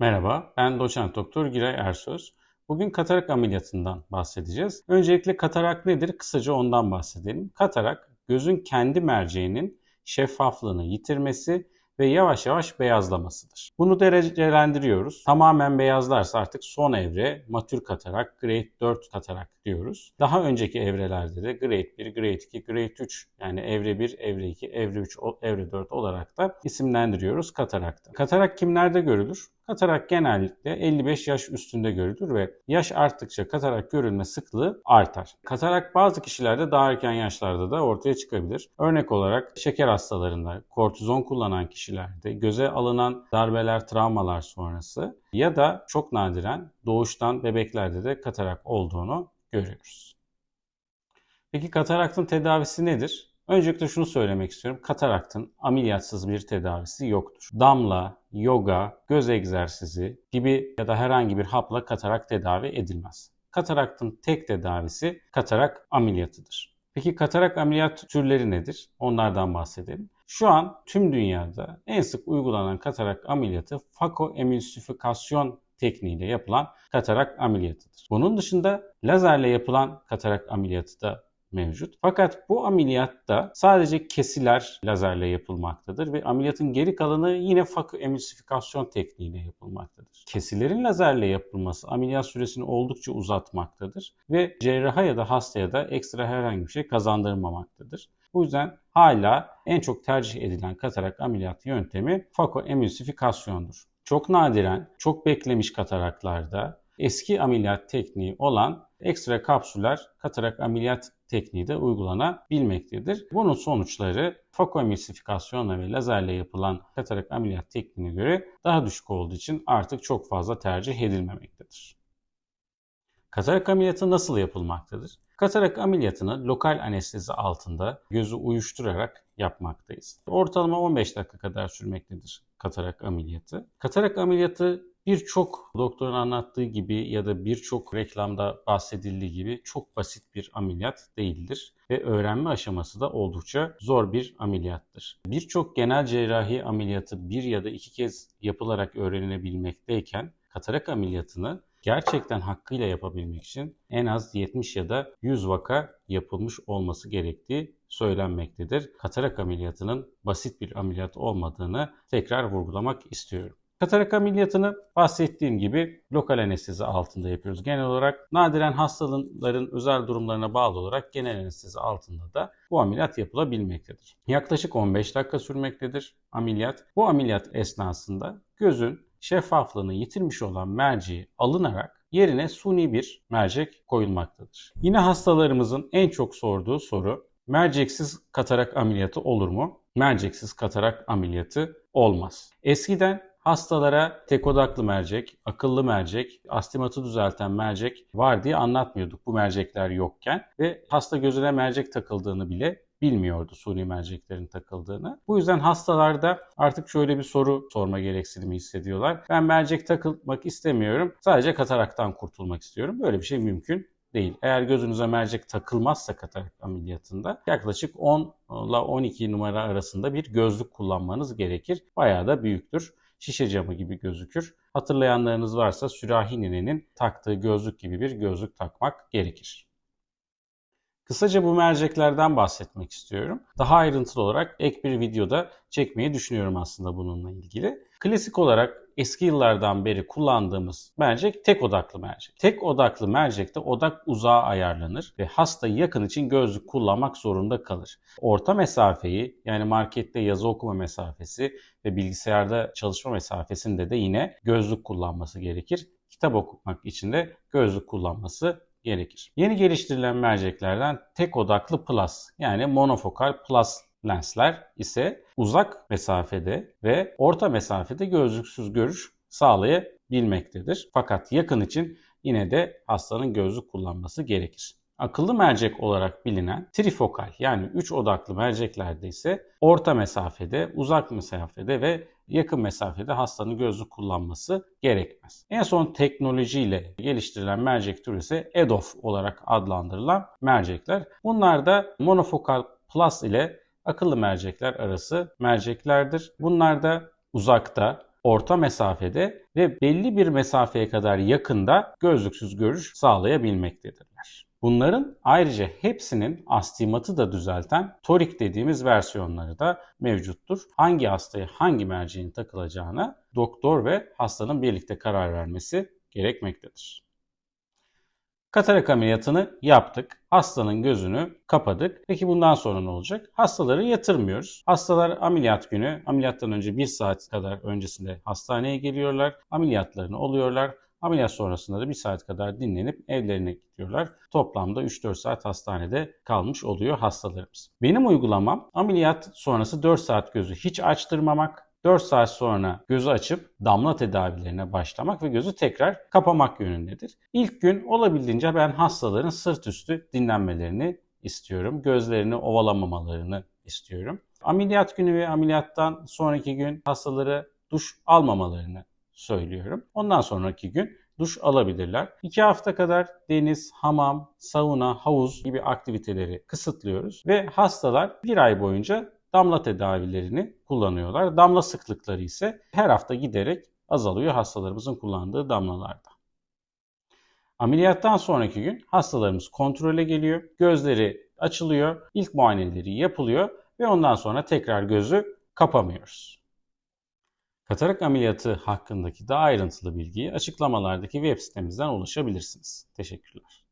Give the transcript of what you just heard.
Merhaba, ben doçent doktor Giray Ersöz. Bugün katarak ameliyatından bahsedeceğiz. Öncelikle katarak nedir? Kısaca ondan bahsedelim. Katarak gözün kendi merceğinin şeffaflığını yitirmesi ve yavaş yavaş beyazlamasıdır. Bunu derecelendiriyoruz. Tamamen beyazlarsa artık son evre matür katarak, grade 4 katarak diyoruz. Daha önceki evrelerde de grade 1, grade 2, grade 3 yani evre 1, evre 2, evre 3, evre 4 olarak da isimlendiriyoruz katarakta. Katarak kimlerde görülür? Katarak genellikle 55 yaş üstünde görülür ve yaş arttıkça katarak görülme sıklığı artar. Katarak bazı kişilerde daha erken yaşlarda da ortaya çıkabilir. Örnek olarak şeker hastalarında, kortizon kullanan kişilerde, göze alınan darbeler, travmalar sonrası ya da çok nadiren doğuştan bebeklerde de katarak olduğunu görüyoruz. Peki kataraktın tedavisi nedir? Öncelikle şunu söylemek istiyorum. Kataraktın ameliyatsız bir tedavisi yoktur. Damla, yoga, göz egzersizi gibi ya da herhangi bir hapla katarak tedavi edilmez. Kataraktın tek tedavisi katarak ameliyatıdır. Peki katarak ameliyat türleri nedir? Onlardan bahsedelim. Şu an tüm dünyada en sık uygulanan katarak ameliyatı fakoemülsifikasyon tekniğiyle yapılan katarak ameliyatıdır. Bunun dışında lazerle yapılan katarak ameliyatı da mevcut. Fakat bu ameliyatta sadece kesiler lazerle yapılmaktadır ve ameliyatın geri kalanı yine fakı emülsifikasyon tekniğiyle yapılmaktadır. Kesilerin lazerle yapılması ameliyat süresini oldukça uzatmaktadır ve cerraha ya da hastaya da ekstra herhangi bir şey kazandırmamaktadır. Bu yüzden hala en çok tercih edilen katarak ameliyat yöntemi fakoemülsifikasyondur. Çok nadiren, çok beklemiş kataraklarda eski ameliyat tekniği olan ekstra kapsüller katarak ameliyat tekniği de uygulanabilmektedir. Bunun sonuçları fakoemülsifikasyonla ve lazerle yapılan katarak ameliyat tekniğine göre daha düşük olduğu için artık çok fazla tercih edilmemektedir. Katarak ameliyatı nasıl yapılmaktadır? Katarak ameliyatını lokal anestezi altında gözü uyuşturarak yapmaktayız. Ortalama 15 dakika kadar sürmektedir katarak ameliyatı. Katarak ameliyatı birçok doktorun anlattığı gibi ya da birçok reklamda bahsedildiği gibi çok basit bir ameliyat değildir ve öğrenme aşaması da oldukça zor bir ameliyattır. Birçok genel cerrahi ameliyatı bir ya da iki kez yapılarak öğrenilebilmekteyken katarak ameliyatını gerçekten hakkıyla yapabilmek için en az 70 ya da 100 vaka yapılmış olması gerektiği söylenmektedir. Katarak ameliyatının basit bir ameliyat olmadığını tekrar vurgulamak istiyorum. Katarak ameliyatını bahsettiğim gibi lokal anestezi altında yapıyoruz. Genel olarak nadiren hastaların özel durumlarına bağlı olarak genel anestezi altında da bu ameliyat yapılabilmektedir. Yaklaşık 15 dakika sürmektedir ameliyat. Bu ameliyat esnasında gözün şeffaflığını yitirmiş olan merceği alınarak yerine suni bir mercek koyulmaktadır. Yine hastalarımızın en çok sorduğu soru merceksiz katarak ameliyatı olur mu? Merceksiz katarak ameliyatı olmaz. Eskiden hastalara tek odaklı mercek, akıllı mercek, astigmatı düzelten mercek var diye anlatmıyorduk bu mercekler yokken ve hasta gözüne mercek takıldığını bile bilmiyordu suni merceklerin takıldığını. Bu yüzden hastalarda artık şöyle bir soru sorma gereksinimi hissediyorlar. Ben mercek takılmak istemiyorum. Sadece kataraktan kurtulmak istiyorum. Böyle bir şey mümkün değil. Eğer gözünüze mercek takılmazsa katarak ameliyatında yaklaşık 10 ile 12 numara arasında bir gözlük kullanmanız gerekir. Bayağı da büyüktür şişe camı gibi gözükür. Hatırlayanlarınız varsa sürahi ninenin taktığı gözlük gibi bir gözlük takmak gerekir. Kısaca bu merceklerden bahsetmek istiyorum. Daha ayrıntılı olarak ek bir videoda çekmeyi düşünüyorum aslında bununla ilgili. Klasik olarak eski yıllardan beri kullandığımız mercek tek odaklı mercek. Tek odaklı mercekte odak uzağa ayarlanır ve hasta yakın için gözlük kullanmak zorunda kalır. Orta mesafeyi yani markette yazı okuma mesafesi ve bilgisayarda çalışma mesafesinde de yine gözlük kullanması gerekir. Kitap okumak için de gözlük kullanması gerekir. Yeni geliştirilen merceklerden tek odaklı plus yani monofokal plus lensler ise uzak mesafede ve orta mesafede gözlüksüz görüş sağlayabilmektedir. Fakat yakın için yine de hastanın gözlük kullanması gerekir. Akıllı mercek olarak bilinen trifokal yani 3 odaklı merceklerde ise orta mesafede, uzak mesafede ve yakın mesafede hastanın gözlük kullanması gerekmez. En son teknolojiyle geliştirilen mercek türü ise EDOF olarak adlandırılan mercekler. Bunlar da monofokal plus ile akıllı mercekler arası merceklerdir. Bunlar da uzakta orta mesafede ve belli bir mesafeye kadar yakında gözlüksüz görüş sağlayabilmektedirler. Bunların ayrıca hepsinin astigmatı da düzelten torik dediğimiz versiyonları da mevcuttur. Hangi hastaya hangi merceğin takılacağına doktor ve hastanın birlikte karar vermesi gerekmektedir. Katarak ameliyatını yaptık. Hastanın gözünü kapadık. Peki bundan sonra ne olacak? Hastaları yatırmıyoruz. Hastalar ameliyat günü, ameliyattan önce bir saat kadar öncesinde hastaneye geliyorlar. Ameliyatlarını oluyorlar. Ameliyat sonrasında da bir saat kadar dinlenip evlerine gidiyorlar. Toplamda 3-4 saat hastanede kalmış oluyor hastalarımız. Benim uygulamam ameliyat sonrası 4 saat gözü hiç açtırmamak, 4 saat sonra gözü açıp damla tedavilerine başlamak ve gözü tekrar kapamak yönündedir. İlk gün olabildiğince ben hastaların sırt üstü dinlenmelerini istiyorum. Gözlerini ovalamamalarını istiyorum. Ameliyat günü ve ameliyattan sonraki gün hastaları duş almamalarını söylüyorum. Ondan sonraki gün duş alabilirler. 2 hafta kadar deniz, hamam, sauna, havuz gibi aktiviteleri kısıtlıyoruz ve hastalar bir ay boyunca damla tedavilerini kullanıyorlar. Damla sıklıkları ise her hafta giderek azalıyor hastalarımızın kullandığı damlalarda. Ameliyattan sonraki gün hastalarımız kontrole geliyor. Gözleri açılıyor, ilk muayeneleri yapılıyor ve ondan sonra tekrar gözü kapamıyoruz. Katarak ameliyatı hakkındaki daha ayrıntılı bilgiyi açıklamalardaki web sitemizden ulaşabilirsiniz. Teşekkürler.